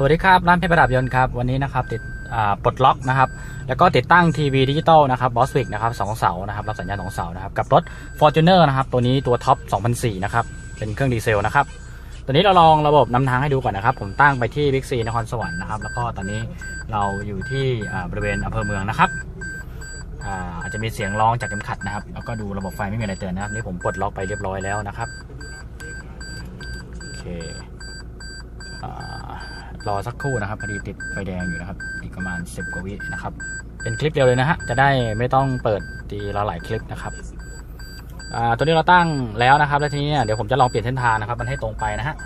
สวัสดีครับ ร้านเพชรประดับยนต์ครับวันนี้นะครับติดปลดล็อกนะครับแล้วก็ติดตั้งทีวีดิจิตอลนะครับบอสวิกนะครับสองเสานะครับรับสัญญาณสองเสานะครับกับรถ f o r t u n e r นะครับตัวนี้ตัวท็อป2004นะครับเป็นเครื่องดีเซลนะครับตัวนี้เราลองระบบนำทางให้ดูก่อนนะครับ ผมตั้งไปที่บิ๊กซีนครสวรรค์นะครับแล้วก็ตอนนี้เราอยู่ที่บริเวณอำเภอเมืองนะครับอาจจะมีเสียงร้องจากเข็มขัดนะครับแล้วก็ดูระบบไฟไม่มีอะไรเตือนนะครับนี่ผมปลดล็อกไปเรียบร้อยแล้วนะครับโอเค รอสักครู่นะครับพอดีติดไฟแดงอยู่นะครับอีกประมาณ 10 กว่าวินะครับ เป็นคลิปเดียวเลยนะฮะจะได้ไม่ต้องเปิดทีละหลายคลิปนะครับตัวนี้เราตั้งแล้วนะครับแล้วทีนี้เนี่ยเดี๋ยวผมจะลองเปลี่ยนเส้นทางนะครับ มันให้ตรงไปนะฮะ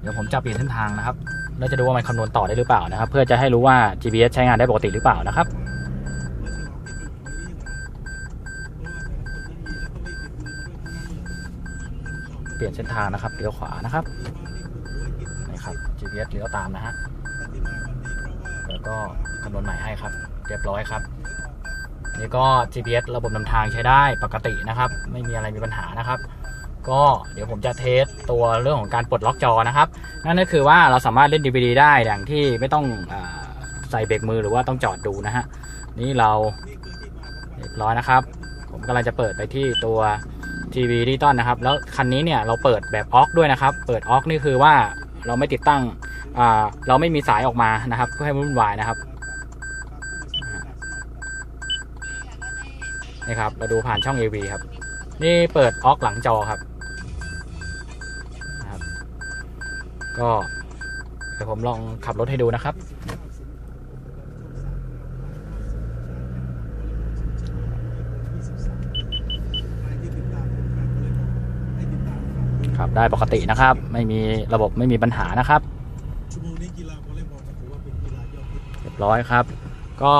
เดี๋ยวผมจะเปลี่ยนเส้นทางนะครับแล้วจะดูว่ามันคำนวณต่อได้หรือเปล่านะครับ เพื่อจะให้รู้ว่า GPS ใช้งานได้ปกติหรือเปล่านะครับเปลี่ยนเส้นทางนะครับเลี้ยวขวานะครับ GPS เลี้ยวตามนะฮะแล้วก็คำนวณใหม่ให้ครับ เรียบร้อยครับ นี่ก็ GPS ระบบนำทางใช้ได้ปกตินะครับ ไม่มีอะไรมีปัญหานะครับ ก็เดี๋ยวผมจะเทสตัวเรื่องของการปลดล็อกจอนะครับ นั่นก็คือว่าเราสามารถเล่น DVD ได้อย่างที่ไม่ต้องอาใส่เบรกมือหรือว่าต้องจอดดูนะฮะนี่เราเรียบร้อยนะครับ ผมกำลังจะเปิดไปที่ตัวทีวีดิจิตอลนะครับ แล้วคันนี้เนี่ยเราเปิดแบบออกด้วยนะครับ เปิดออกนี่คือว่า เราไม่ติดตั้งอ่าเราไม่มีสายออกมานะครับ เพื่อให้มันวุ่นวายนะครับนี่ครับเราดูผ่านช่อง AV ครับ นี่เปิดออกหลังจอครับนะครับ ก็เดี๋ยวผมลองขับรถให้ดูนะครับ ครับได้ปกตินะครับ ไม่มีระบบไม่มีปัญหานะครับชั่วโมนี้กีฬาวอลเลย์บอลถือว่าเป็นกีฬายอดฮิตเรียบร้อยครับ ก็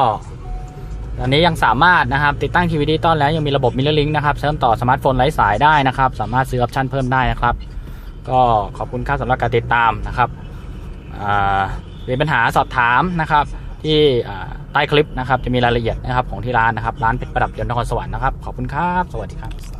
ตอนนี้ยังสามารถนะครับ ติดตั้งทีวีดิจิตอลแล้วยังมีระบบมิเรอร์ลิงนะครับเชื่อมต่อสมาร์ทโฟนไร้สายได้นะครับ สามารถซื้อออปชั่นเพิ่มได้นะครับ ก็ขอบคุณครับสำหรับการติดตามนะครับอ่ามีปัญหาสอบถามนะครับ ที่ใต้คลิปนะครับจะมีรายละเอียดนะครับของที่ร้านนะครับ ร้านเพชรประดับยนต์นครสวรรค์นะครับ ขอบคุณครับ สวัสดีครับ